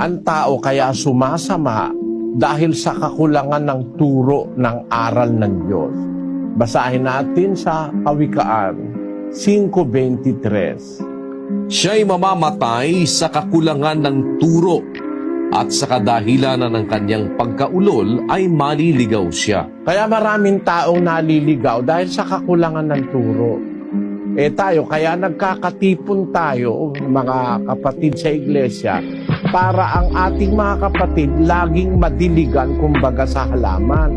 Ang tao kaya sumasama dahil sa kakulangan ng turo ng aral ng Diyos. Basahin natin sa Kawikaan 5.23. Siya'y mamamatay sa kakulangan ng turo at sa kadahilanan ng kanyang pagkaulol ay maliligaw siya. Kaya maraming taong naliligaw dahil sa kakulangan ng turo. Eh tayo, kaya nagkakatipon tayo, mga kapatid sa iglesia, para ang ating mga kapatid laging madiligan kumbaga sa halaman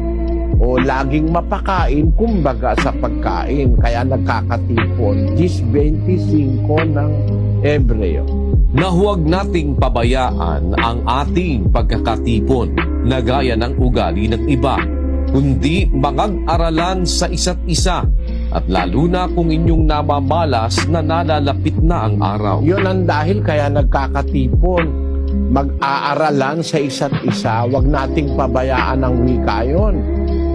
o laging mapakain kumbaga sa pagkain. Kaya nagkakatipon. 10.25 ng Ebreo. Na huwag nating pabayaan ang ating pagkakatipon na gaya ng ugali ng iba, kundi mangag-aralan sa isa't isa at lalo na kung inyong namamalas na nalalapit na ang araw. Yun ang dahil kaya nagkakatipon. Mag-aaralan sa isa't isa, wag nating pabayaan ang wika yun.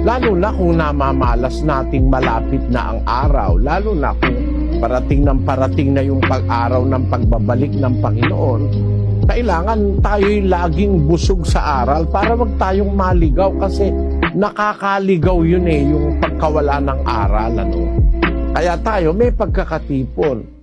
Lalo na kung namamalas nating malapit na ang araw, lalo na kung parating ng parating na yung pag-araw ng pagbabalik ng Panginoon, kailangan tayo'y laging busog sa aral para wag tayong maligaw kasi nakakaligaw yun eh, yung pagkawala ng aral. Ano? Kaya tayo may pagkakatipon.